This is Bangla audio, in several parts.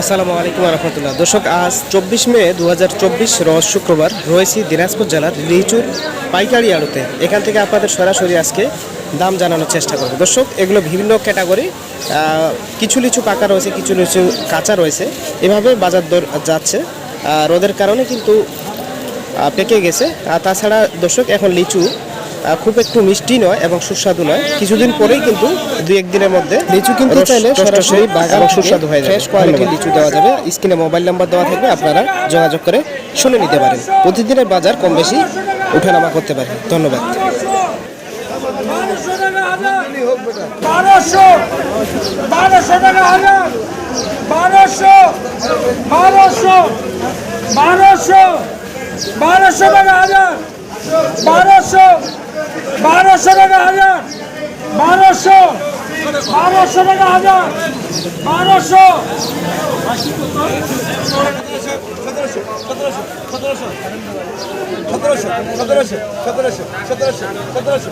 আসসালামু আলাইকুম রহমতুল্লাহ। দর্শক, আজ চব্বিশ মে দু হাজার রোজ শুক্রবার রয়েছি দিনাজপুর জেলার লিচুর পাইকারি আড়ুতে। এখান থেকে আপনাদের সরাসরি আজকে দাম জানানোর চেষ্টা করব। দর্শক, এগুলো বিভিন্ন ক্যাটাগরি কিছু লিচু পাকা রয়েছে, কিছু লিচু কাঁচা রয়েছে। এভাবে বাজার দর যাচ্ছে রোদের কারণে কিন্তু পেকে গেছে। আর তাছাড়া দর্শক, এখন লিচু খুব একটু মিষ্টি নয় এবং সুস্বাদু নয়। কিছুদিন পরেই কিন্তু দুই একদিনের মধ্যে লিচু কিনতে চাইলে সরাসরি বাগান সুস্বাদু হয়ে যাবে। ফ্রেশ কোয়ালিটির লিচু দেওয়া যাবে। স্ক্রিনে মোবাইল নাম্বার দেওয়া থাকবে আপনারা যোগাযোগ করে শুনে নিতে পারেন। প্রতিদিনের বাজার কম বেশি ওঠানামা করতে পারে। ধন্যবাদ। বারোশো বারোশো টাকা হাজার বারোশো বারোশো বারোশো বারোশো টাকা হাজার বারোশো বারোশো টাকা হাজার বারোশো বারোশো টাকা হাজার বারোশো। সতেরোশো সতেরোশো সতেরোশো সতেরোশো সতেরোশো সতেরোশো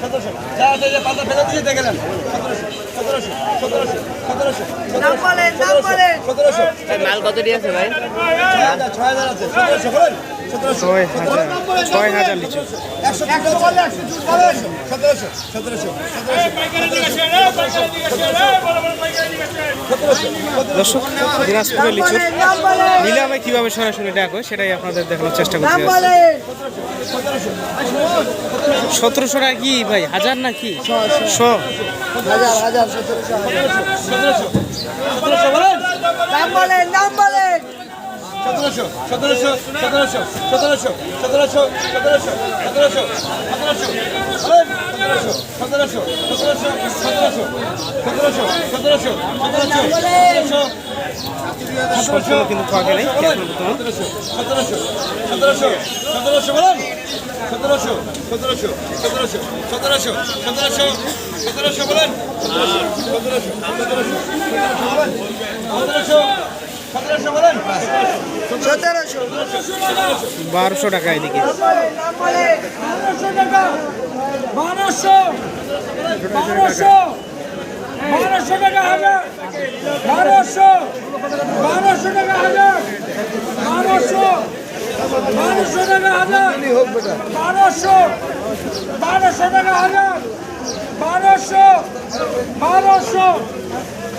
সতেরোশো যা আছে যে পাতা ফেরত দিয়ে গেলেন সতেরোশো সতেরোশো সতেরোশো সতেরোশো সতেরোশো মাল কত দিয়ে আছে ভাই ছয় হাজার আছে সতেরোশো বলেন সতেরোশো সতেরোশো সতেরোশো সতেরোশো দর্শক দিনাজপুরের লিচুর নিলামে কীভাবে সরাসরি ডাকো সেটাই আপনাদের দেখানোর চেষ্টা করতে যাচ্ছি সতেরোশো টাকা কি ভাই হাজার না কি? শ। সতেরোশো সতেরোশো সতেরোশো সতেরোশো সতেরোশো সতেরোশো সতেরোশো সতেরোশো সতেরোশো সতেরোশো সতেরোশো সতেরোশো সতেরোশো সতেরোশো সতেরোশো সম্পূর্ণ কিন্তু নেই এখনও বর্তমান সতেরোশো সতেরোশো সতেরোশো বলেন সতেরোশো সতেরোশো সতেরোশো সতেরোশো সতেরোশো সতেরোশো বলেন সতেরোশো সতেরোশো সতেরোশো সতেরোশো সতেরোশো বারোশো টাকা এদিকে। বারোশো টাকা। বারোশো। বারোশো। বারোশো টাকা হাজার বারোশো। বারোশো টাকা হাজার বারোশো। বারোশো টাকা হাজার বারোশো। বারোশো টাকা হাজার বারোশো। বারোশো।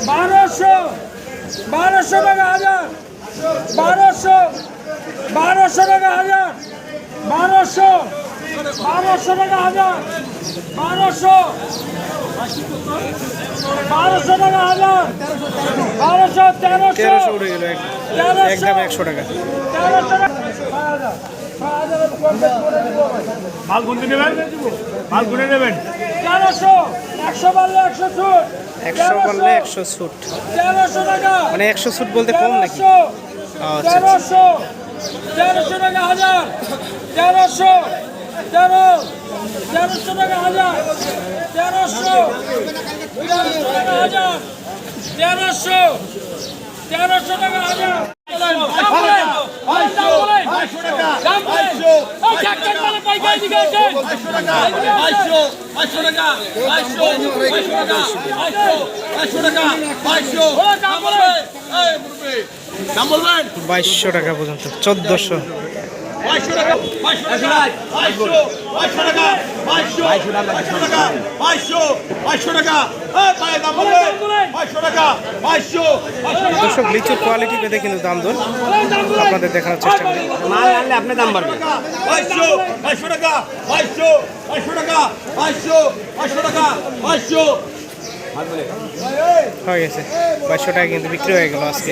বারোশো। বারোশো টাকা হাজার। বারোশো বারোশো টাকা হাজার। বারোশো বারোশো টাকা হাজার। বারোশো বারোশো টাকা হাজার। বারোশো তেরোশো তেরোশো উঠে গেল এক তেরোশো একদম একশো টাকা। তেরোশো। মাল গুনতে নেবেন? মাল গুনে নেবেন? একশো বাড়লে একশো সুট মানে একশো সুট বলতে কম নাকি? আচ্ছা, আচ্ছা। তেরোশো টাকা হাজার। তেরোশো তেরো তেরোশো টাকা হাজার। তেরোশো তেরোশো টাকা হাজার। তেরোশো তেরোশো টাকা হাজার। বাইশশো টাকা পর্যন্ত চোদ্দশো দর্শক লিচুর কোয়ালিটি পেতে কিন্তু দাম দর। আপনাদের দেখানোর চেষ্টা করি। মাল আনলে আপনি দাম বাড়বে। টাকা টাকা টাকা হয়ে গেছে। বাইশশো টাকা কিন্তু বিক্রি হয়ে গেল আজকে।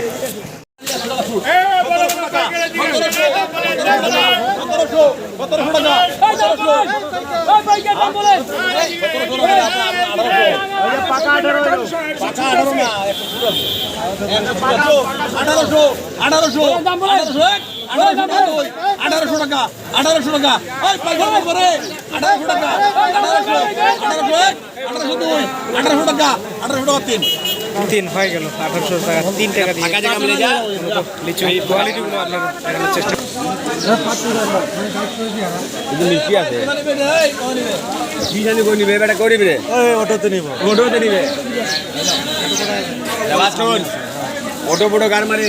আঠারোশো আঠারোশো আঠারোশো আঠারোশো টাকা আঠারোশো টাকা পাইকারি করে আঠারোশো টাকা আঠারোশো আঠারোশো এক আঠারোশো দুই আঠারোশো টাকা আঠারোশো টাকা তিন তিন হয়ে গেল। আঠারোশো টাকা তিন টাকা দিয়ে। লিচু কোয়ালিটিগুলো আপনার দেখানোর চেষ্টা বিশালি কই নিবে বেটা করিবি রে। অটোতে নিব। অটোতে নিবে। অটো বড় গার মারি